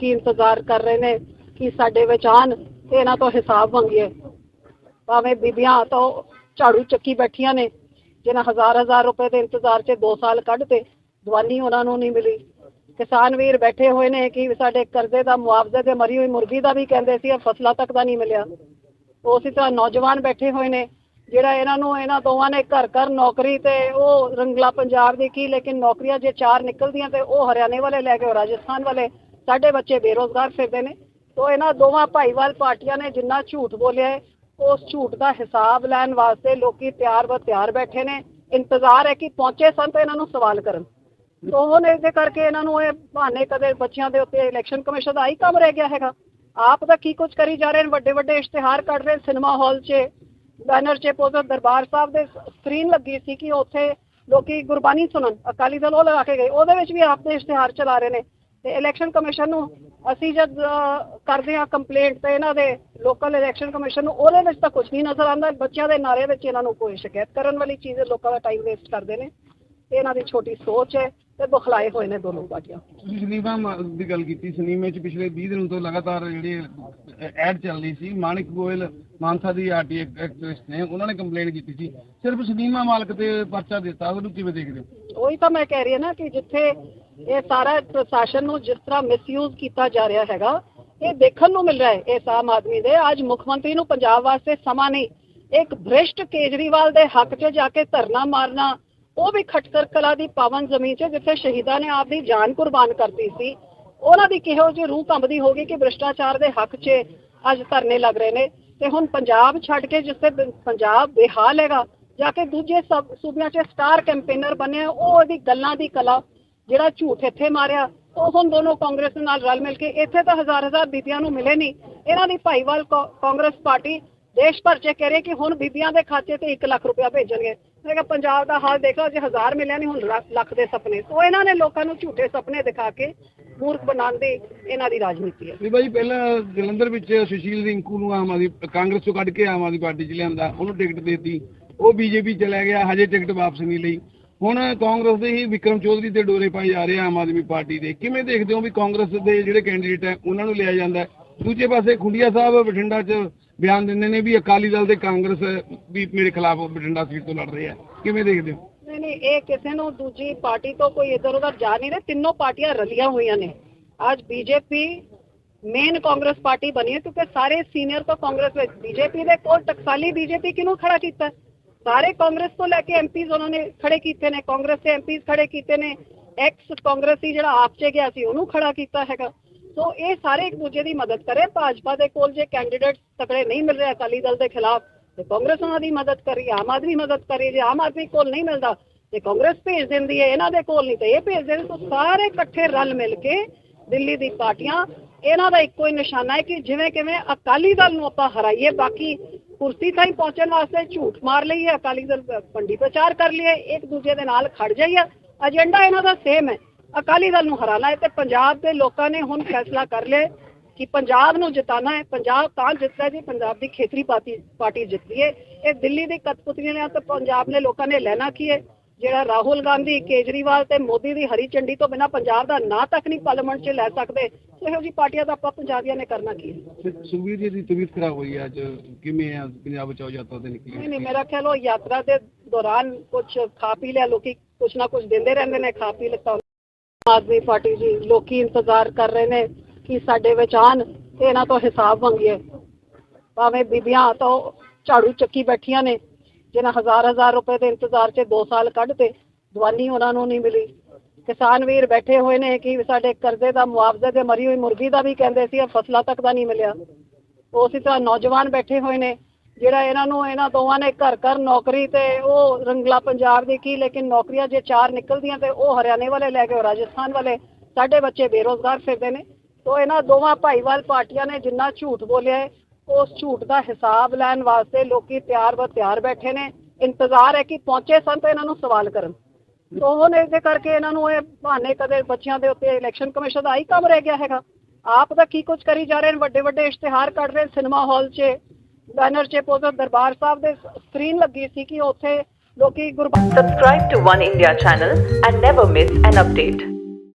ਲੋਕੀ ਇੰਤਜ਼ਾਰ ਕਰ ਰਹੇ ਨੇ ਕਿ ਸਾਡੇ ਵਿੱਚ ਆਣ ਤੇ ਇਹਨਾਂ ਤੋਂ ਹਿਸਾਬ ਮੰਗੀਏ। ਭਾਵੇਂ ਬੀਬੀਆਂ ਤੋਂ ਝਾੜੂ ਚੱਕੀ ਬੈਠੀਆਂ ਨੇ, ਜਿਹਨਾਂ ਹਜ਼ਾਰ ਹਜ਼ਾਰ ਰੁਪਏ ਦੇ ਇੰਤਜ਼ਾਰ 'ਚ 2 ਸਾਲ ਕੱਢਤੇ, ਦਵਾਨੀ ਉਹਨਾਂ ਨੂੰ ਨਹੀਂ ਮਿਲੀ। ਕਿਸਾਨ ਵੀਰ ਬੈਠੇ ਹੋਏ ਨੇ ਕਿ ਸਾਡੇ ਕਰਜ਼ੇ ਦਾ ਮੁਆਵਜ਼ੇ ਤੇ ਮਰੀ ਹੋਈ ਮੁਰਗੀ ਦਾ ਵੀ ਕਹਿੰਦੇ ਸੀ ਫਸਲਾਂ ਤੱਕ ਦਾ ਨਹੀਂ ਮਿਲਿਆ। ਉਸੇ ਤਰ੍ਹਾਂ ਨੌਜਵਾਨ ਬੈਠੇ ਹੋਏ ਨੇ, ਜਿਹੜਾ ਇਹਨਾਂ ਨੂੰ ਇਹਨਾਂ ਦੋਵਾਂ ਨੇ ਘਰ ਘਰ ਨੌਕਰੀ ਤੇ ਉਹ ਰੰਗਲਾ ਪੰਜਾਬ ਦੀ ਕੀ, ਲੇਕਿਨ ਨੌਕਰੀਆਂ ਜੇ ਚਾਰ ਨਿਕਲਦੀਆਂ ਤੇ ਉਹ ਹਰਿਆਣੇ ਵਾਲੇ ਲੈ ਗਏ ਰਾਜਸਥਾਨ ਵਾਲੇ। ਸਾਡੇ ਬੱਚੇ ਬੇਰੋਜ਼ਗਾਰ ਫਿਰਦੇ ਨੇ, ਤੋ ਇਹਨਾਂ ਦੋਵਾਂ ਭਾਈਵਾਲ ਪਾਰਟੀਆਂ ਨੇ ਜਿੰਨਾ ਝੂਠ ਬੋਲਿਆ ਹੈ, ਉਸ ਝੂਠ ਦਾ ਹਿਸਾਬ ਲੈਣ ਵਾਸਤੇ ਲੋਕੀ ਤਿਆਰ ਬਰ ਤਿਆਰ ਬੈਠੇ ਨੇ, ਇੰਤਜ਼ਾਰ ਹੈ ਕਿ ਪਹੁੰਚੇ ਸਨ ਤੇ ਇਹਨਾਂ ਨੂੰ ਸਵਾਲ ਕਰਨ। ਤੋ ਹੁਣ ਇਹਦੇ ਕਰਕੇ ਇਹਨਾਂ ਨੂੰ ਇਹ ਬਹਾਨੇ ਕਦੇ ਬੱਚਿਆਂ ਦੇ ਉੱਤੇ ਇਲੈਕਸ਼ਨ ਕਮਿਸ਼ਨ ਦਾ ਹੀ ਕੰਮ ਰਹਿ ਗਿਆ ਹੈਗਾ। ਆਪ ਤਾਂ ਕੀ ਕੁਝ ਕਰੀ ਜਾ ਰਹੇ ਨੇ, ਵੱਡੇ ਵੱਡੇ ਇਸ਼ਤਿਹਾਰ ਕੱਢ ਰਹੇ ਸਿਨੇਮਾ ਹਾਲ 'ਚ ਬੈਨਰ 'ਚ ਪੋਸਟਰ ਦਰਬਾਰ ਸਾਹਿਬ ਦੇ ਸਕਰੀਨ ਲੱਗੀ ਸੀ ਕਿ ਉੱਥੇ ਲੋਕੀ ਗੁਰਬਾਣੀ ਸੁਣਨ, ਅਕਾਲੀ ਦਲ ਉਹ ਲਗਾ ਕੇ ਗਏ, ਉਹਦੇ ਵਿੱਚ ਵੀ ਆਪ ਦੇ ਇਸ਼ਤਿਹਾਰ ਚਲਾ ਰਹੇ ਨੇ। ਤੇ ਇਲੈਕਸ਼ਨ ਕਮਿਸ਼ਨ ਨੂੰ ਅਸੀਂ ਜਦ ਕਰਦੇ ਹਾਂ ਕੰਪਲੇਂਟ ਤੇ ਇਹਨਾਂ ਦੇ ਲੋਕਲ ਇਲੈਕਸ਼ਨ ਕਮਿਸ਼ਨ ਨੂੰ, ਉਹਦੇ ਵਿੱਚ ਤਾਂ ਕੁਝ ਨਹੀਂ ਨਜ਼ਰ ਆਉਂਦਾ। ਬੱਚਿਆਂ ਦੇ ਨਾਰੇ ਵਿੱਚ ਇਹਨਾਂ ਨੂੰ ਕੋਈ ਸ਼ਿਕਾਇਤ ਕਰਨ ਵਾਲੀ ਚੀਜ਼ ਲੋਕਾਂ ਦਾ ਟਾਈਮ ਵੇਸਟ ਕਰਦੇ ਨੇ। ਇਹਨਾਂ ਦੀ ਛੋਟੀ ਸੋਚ ਹੈ। ਤੇ ਬੁਖਲਾਏ ਹੋਏ ਨੇ ਦੋਨੋਂ ਪਾਰਟੀਆਂ ਸਨੀਮਾ ਦੀ ਗੱਲ ਕੀਤੀ ਸਨੀਮੇ 'ਚ ਪਿਛਲੇ 20 ਦਿਨ ਤੋਂ ਲਗਾਤਾਰ ਜਿਹੜੇ ਐਡ ਚੱਲ ਰਹੀ ਸੀ। ਮਾਨਿਕ ਗੋਇਲ ਮਾਨਸਾ ਦੀ ਆਰਟੀ ਐਕਟਿਵਿਸਟ ਨੇ ਉਹਨਾਂ ਨੇ ਕੰਪਲੇਂਟ ਕੀਤੀ ਸੀ। ਸਿਰਫ ਸਨੀਮਾ ਮਾਲਕ ਤੇ ਪਰਚਾ ਦਿੱਤਾ ਉਹਨੂੰ ਕਿਵੇਂ ਦੇਖਦੇ ਹੋ? ਉਹੀ ਤਾਂ ਮੈਂ ਕਹਿ ਰਹੀ ਹਾਂ ਨਾ ਕਿ ਜਿੱਥੇ ਇਹ ਸਾਰਾ ਪ੍ਰਸ਼ਾਸਨ ਨੂੰ ਜਿਸ ਤਰ੍ਹਾਂ ਮਿਸਯੂਜ਼ ਕੀਤਾ ਜਾ ਰਿਹਾ ਹੈਗਾ ਇਹ ਦੇਖਣ ਨੂੰ ਮਿਲ ਰਿਹਾ ਹੈ ਇਸ ਆਮ ਆਦਮੀ ਦੇ। ਅੱਜ ਮੁੱਖ ਮੰਤਰੀ ਨੂੰ ਪੰਜਾਬ ਵਾਸਤੇ ਸਮਾਂ ਨਹੀਂ ਇੱਕ ਭ੍ਰਿਸ਼ਟ ਕੇਜਰੀਵਾਲ ਦੇ ਹੱਕ 'ਚ ਜਾ ਕੇ ਧਰਨਾ ਮਾਰਨਾ ਉਹ ਵੀ ਖਟਕਰ ਕਲਾ ਦੀ ਪਾਵਨ ਜ਼ਮੀਨ 'ਚ, ਜਿੱਥੇ ਸ਼ਹੀਦਾਂ ਨੇ ਆਪਦੀ ਜਾਨ ਕੁਰਬਾਨ ਕਰਤੀ ਸੀ। ਉਹਨਾਂ ਦੀ ਕਿਹੋ ਜਿਹੀ ਰੂਹ ਕੰਬਦੀ ਹੋਗੀ ਕਿ ਭ੍ਰਿਸ਼ਟਾਚਾਰ ਦੇ ਹੱਕ 'ਚ ਅੱਜ ਧਰਨੇ ਲੱਗ ਰਹੇ ਨੇ। ਤੇ ਹੁਣ ਪੰਜਾਬ ਛੱਡ ਕੇ ਜਿੱਥੇ ਪੰਜਾਬ ਬੇਹਾਲ ਹੈਗਾ, ਜਾ ਕੇ ਦੂਜੇ ਸਬ, ਸੂਬਿਆਂ 'ਚ ਸਟਾਰ ਕੈਂਪੇਨਰ ਬਣੇ ਉਹ ਉਹਦੀ ਗੱਲਾਂ ਦੀ ਕਲਾ, ਜਿਹੜਾ ਝੂਠ ਇੱਥੇ ਮਾਰਿਆ, ਉਹ ਹੁਣ ਦੋਨੋਂ ਕਾਂਗਰਸ ਨਾਲ ਰਲ ਮਿਲ ਕੇ, ਇੱਥੇ ਤਾਂ ਹਜ਼ਾਰ ਹਜ਼ਾਰ ਬੀਬੀਆਂ ਨੂੰ ਮਿਲੇ ਨਹੀਂ ਇਹਨਾਂ ਦੀ ਭਾਈਵਾਲ ਕਾਂਗਰਸ ਪਾਰਟੀ ਦੇਸ਼ ਭਰ 'ਚ ਕਹਿ ਰਹੀ ਕਿ ਹੁਣ ਬੀਬੀਆਂ ਦੇ ਖਾਤੇ ਤੇ 1 ਲੱਖ ਰੁਪਇਆ ਭੇਜਣਗੇ। ਮੈਂ ਕਿਹਾ ਪੰਜਾਬ ਦਾ ਹਾਲ ਦੇਖੋ ਜੇ ਹਜ਼ਾਰ ਮਿਲਿਆ ਨਹੀਂ ਹੁਣ ਲੱਖ- ਦੇ ਸੁਪਨੇ। ਸੋ ਇਹਨਾਂ ਨੇ ਲੋਕਾਂ ਨੂੰ ਝੂਠੇ ਸੁਪਨੇ ਦਿਖਾ ਕੇ ਮੂਰਖ ਬਣਾਉਣ ਇਹਨਾਂ ਦੀ ਰਾਜਨੀਤੀ ਹੈ। ਵੀ ਬਾਈ, ਪਹਿਲਾਂ ਜਲੰਧਰ ਵਿੱਚ ਸੁਸ਼ੀਲ ਰਿੰਕੂ ਨੂੰ ਆਮ ਆਦਮੀ ਕਾਂਗਰਸ ਤੋਂ ਕੱਢ ਕੇ ਆਮ ਆਦਮੀ ਪਾਰਟੀ 'ਚ ਲਿਆਂਦਾ, ਉਹਨੂੰ ਟਿਕਟ ਦੇਤੀ। ਉਹ ਬੀਜੇਪੀ ਚਲਾ ਗਿਆ, ਹਜੇ ਟਿਕਟ ਵਾਪਸ ਨਹੀਂ ਲਈ। ਹੁਣ ਕਾਂਗਰਸ ਦੇ ਹੀ ਵਿਕਰਮ ਚੌਧਰੀ ਤੇ ਡੋਰੇ ਪਾਈ ਜਾ ਰਹੇ ਆਮ ਆਦਮੀ ਪਾਰਟੀ ਦੇ। ਕਿਵੇਂ ਦੇਖਦੇ ਹੋ ਵੀ ਕਾਂਗਰਸ ਦੇ ਜਿਹੜੇ ਕੈਂਡੀਡੇਟ ਹੈ, ਉਹਨਾਂ ਨੂੰ ਲਿਆ ਜਾਂਦਾ ਦੂਜੇ ਪਾਸੇ ਖੁੰਡੀਆ ਸਾਹਿਬ ਬਠਿੰਡਾ 'ਚ ਬਿਆਨ ਦਿੰਦੇ ਨੇ ਵੀ ਅਕਾਲੀ ਦਲ ਤੇ ਕਾਂਗਰਸ ਵੀ ਮੇਰੇ ਖਿਲਾਫ ਬਠਿੰਡਾ ਸੀਟ ਤੋਂ ਲੜ ਰਹੇ ਆ। ਕਿਵੇਂ ਦੇਖਦੇ ਹੋ? ਨਹੀਂ ਨਹੀਂ, ਇਹ ਕਿਸੇ ਨੂੰ ਦੂਜੀ ਪਾਰਟੀ ਤੋਂ ਕੋਈ ਇਧਰ ਉਧਰ ਜਾ ਨਹੀਂ ਰਹੇ। ਤਿੰਨੋਂ ਪਾਰਟੀਆਂ ਰਲੀਆਂ ਹੋਈਆਂ ਨੇ। ਅੱਜ ਬੀਜੇਪੀ ਮੇਨ ਕਾਂਗਰਸ ਪਾਰਟੀ ਬਣੀ ਹੈ, ਕਿਉਂਕਿ ਸਾਰੇ ਸੀਨੀਅਰ ਤੋਂ ਕਾਂਗਰਸ ਵਿੱਚ। ਬੀਜੇਪੀ ਦੇ ਕੋਲ ਟਕਸਾਲੀ ਬੀਜੇਪੀ ਕਿਹਨੂੰ ਖੜਾ ਕੀਤਾ? ਸਾਰੇ ਕਾਂਗਰਸ ਤੋਂ ਲੈ ਕੇ ਐਮਪੀਜ਼ ਉਹਨਾਂ ਨੇ ਖੜੇ ਕੀਤੇ ਨੇ। ਕਾਂਗਰਸ ਦੇ ਐਮਪੀਜ਼ ਖੜੇ ਕੀਤੇ ਨੇ। ਐਕਸ ਕਾਂਗਰਸੀ ਜਿਹੜਾ ਆਪ 'ਚ ਗਿਆ ਸੀ, ਉਹਨੂੰ ਖੜਾ ਕੀਤਾ ਹੈਗਾ। ਸੋ ਇਹ ਸਾਰੇ ਇੱਕ ਦੂਜੇ ਦੀ ਮਦਦ ਕਰੇ। ਭਾਜਪਾ ਦੇ ਕੋਲ ਜੇ ਕੈਂਡੀਡੇਟ ਤਕੜੇ ਨਹੀਂ ਮਿਲ ਰਹੇ ਅਕਾਲੀ ਦਲ ਦੇ ਖਿਲਾਫ, ਤੇ ਕਾਂਗਰਸ ਉਹਨਾਂ ਦੀ ਮਦਦ ਕਰੀ, ਆਮ ਆਦਮੀ ਮਦਦ ਕਰੀ। ਜੇ ਆਮ ਆਦਮੀ ਕੋਲ ਨਹੀਂ ਮਿਲਦਾ, ਤੇ ਕਾਂਗਰਸ ਭੇਜ ਦਿੰਦੀ ਹੈ, ਇਹਨਾਂ ਦੇ ਕੋਲ ਨਹੀਂ, ਤੇ ਇਹ ਭੇਜ ਦਿੰਦੇ ਸੋ ਸਾਰੇ ਇਕੱਠੇ ਰਲ ਮਿਲ ਕੇ ਦਿੱਲੀ ਦੀ ਪਾਰਟੀਆਂ, ਇਹਨਾਂ ਦਾ ਇੱਕੋ ਹੀ ਨਿਸ਼ਾਨਾ ਹੈ ਕਿ ਜਿਵੇਂ ਕਿਵੇਂ ਅਕਾਲੀ ਦਲ ਨੂੰ ਆਪਾਂ ਹਰਾਈਏ, ਬਾਕੀ ਕੁਰਸੀ ਤਾਈਂ ਪਹੁੰਚਣ ਵਾਸਤੇ ਝੂਠ ਮਾਰ ਲਈਏ, ਅਕਾਲੀ ਦਲ ਪੰਡੀ ਪ੍ਰਚਾਰ ਕਰ ਲਈਏ, ਇੱਕ ਦੂਜੇ ਦੇ ਨਾਲ ਖੜ ਜਾਈਏ। ਏਜੰਡਾ ਇਹਨਾਂ ਦਾ ਸੇਮ ਹੈ। ਅਕਾਲੀ ਦਲ ਨੂੰ ਹਰਾਣਾ ਹੈ ਤੇ ਪੰਜਾਬ ਦੇ ਲੋਕਾਂ ਨੇ ਹੁਣ ਫੈਸਲਾ ਕਰ ਲਿਆ ਕਿ ਪੰਜਾਬ ਨੂੰ ਜਿਤਾਣਾ ਹੈ। ਪੰਜਾਬ ਤਾਂ ਜਿੱਤਦਾ ਜੀ ਪੰਜਾਬ ਦੀ ਖੇਤਰੀ ਪਾਰਟੀ ਪਾਰਟੀ ਜਿੱਤਦੀ ਹੈ। ਇਹ ਦਿੱਲੀ ਦੀ ਕਤਪੁਤਲੀਆਂ ਨੇ ਤਾਂ ਪੰਜਾਬ ਨੇ ਲੋਕਾਂ ਨੇ ਲੈਣਾ ਕੀ ਹੈ? ਜਿਹੜਾ ਰਾਹੁਲ ਗਾਂਧੀ ਕੇਜਰੀਵਾਲ ਤੇ ਮੋਦੀ ਦੀ ਹਰੀ ਝੰਡੀ ਤੋਂ ਬਿਨਾ ਪੰਜਾਬ ਦਾ ਨਾਂ ਤੱਕ ਨਹੀਂ ਪਾਰਲੀਮੈਂਟ 'ਚ ਲੈ ਸਕਦੇ ਇਹੋ ਜਿਹੀ ਪਾਰਟੀਆਂ ਦਾ ਆਪਾਂ ਪੰਜਾਬੀਆਂ ਨੇ ਕਰਨਾ ਕੀ ਹੈ? ਸੁਖਬੀਰ ਜੀ ਦੀ ਤਬੀਅਤ ਖਰਾਬ ਹੋਈ ਅੱਜ। ਕਿਵੇਂ ਆ? ਪੰਜਾਬ ਬਚਾਓ ਯਾਤਰਾ ਤੇ ਨਹੀਂ ਨਿਕਲੇ ਨਹੀਂ ਮੇਰਾ ਖਿਆਲ ਉਹ ਯਾਤਰਾ ਦੇ ਦੌਰਾਨ ਕੁਝ ਖਾ ਪੀ ਲਿਆ ਲੋਕੀ ਕੁਝ ਨਾ ਕੁਝ ਦਿੰਦੇ ਰਹਿੰਦੇ ਨੇ ਖਾ ਪੀ ਲਿੱਤਾ ਆਮ ਆਦਮੀ ਪਾਰਟੀ ਜੀ ਲੋਕੀ ਇੰਤਜ਼ਾਰ ਕਰ ਰਹੇ ਨੇ ਕਿ ਸਾਡੇ ਵਿੱਚ ਆਣ ਤੇ ਇਹਨਾਂ ਤੋਂ ਹਿਸਾਬ ਮੰਗੀਏ। ਭਾਵੇਂ ਬੀਬੀਆਂ ਤੋਂ ਝਾੜੂ ਚੱਕੀ ਬੈਠੀਆਂ ਨੇ, ਜਿਹਨਾਂ ਹਜ਼ਾਰ ਹਜ਼ਾਰ ਰੁਪਏ ਦੇ ਇੰਤਜ਼ਾਰ 'ਚ 2 ਸਾਲ ਕੱਢਤੇ, ਦਵਾਨੀ ਉਹਨਾਂ ਨੂੰ ਨਹੀਂ ਮਿਲੀ। ਕਿਸਾਨ ਵੀਰ ਬੈਠੇ ਹੋਏ ਨੇ ਕਿ ਸਾਡੇ ਕਰਜ਼ੇ ਦਾ ਮੁਆਵਜ਼ੇ ਤੇ ਮਰੀ ਹੋਈ ਮੁਰਗੀ ਦਾ ਵੀ ਕਹਿੰਦੇ ਸੀ, ਫਸਲਾਂ ਤੱਕ ਦਾ ਨਹੀਂ ਮਿਲਿਆ। ਉਸੇ ਤਰ੍ਹਾਂ ਨੌਜਵਾਨ ਬੈਠੇ ਹੋਏ ਨੇ ਜਿਹੜਾ ਇਹਨਾਂ ਨੂੰ, ਇਹਨਾਂ ਦੋਵਾਂ ਨੇ ਘਰ ਘਰ ਨੌਕਰੀ ਤੇ ਉਹ ਰੰਗਲਾ ਪੰਜਾਬ ਦੀ ਕੀ, ਲੇਕਿਨ ਨੌਕਰੀਆਂ ਜੇ ਚਾਰ ਨਿਕਲਦੀਆਂ ਤੇ ਉਹ ਹਰਿਆਣੇ ਵਾਲੇ ਲੈ ਕੇ ਰਾਜਸਥਾਨ ਵਾਲੇ, ਸਾਡੇ ਬੱਚੇ ਬੇਰੋਜ਼ਗਾਰ ਫਿਰਦੇ ਨੇ। ਸੋ ਇਹਨਾਂ ਦੋਵਾਂ ਭਾਈਵਾਲ ਪਾਰਟੀਆਂ ਨੇ ਜਿੰਨਾ ਝੂਠ ਬੋਲਿਆ ਹੈ, ਉਸ ਝੂਠ ਦਾ ਹਿਸਾਬ ਲੈਣ ਵਾਸਤੇ ਲੋਕੀ ਤਿਆਰ ਬਰ ਤਿਆਰ ਬੈਠੇ ਨੇ। ਇੰਤਜ਼ਾਰ ਹੈ ਕਿ ਪਹੁੰਚੇ ਸਨ ਤੇ ਇਹਨਾਂ ਨੂੰ ਸਵਾਲ ਕਰਨ। ਸੋ ਹੁਣ ਇਹਦੇ ਕਰਕੇ ਇਹਨਾਂ ਨੂੰ ਇਹ ਬਹਾਨੇ ਕਦੇ ਬੱਚਿਆਂ ਦੇ ਉੱਤੇ ਇਲੈਕਸ਼ਨ ਕਮਿਸ਼ਨ ਦਾ ਹੀ ਕੰਮ ਰਹਿ ਗਿਆ ਹੈਗਾ। ਆਪ ਤਾਂ ਕੀ ਕੁਝ ਕਰੀ ਜਾ ਰਹੇ ਨੇ ਵੱਡੇ ਵੱਡੇ ਇਸ਼ਤਿਹਾਰ ਕੱਢ ਰਹੇ ਸਿਨੇਮਾ ਹਾਲ 'ਚ ਬੈਨਰ ਚਿਪ ਉਹਦਾ ਦਰਬਾਰ ਸਾਹਿਬ ਦੇ ਸਕਰੀਨ ਲੱਗੀ ਸੀ ਕਿ ਉੱਥੇ ਲੋਕੀ Gurbani subscribe to One India channel and never miss an update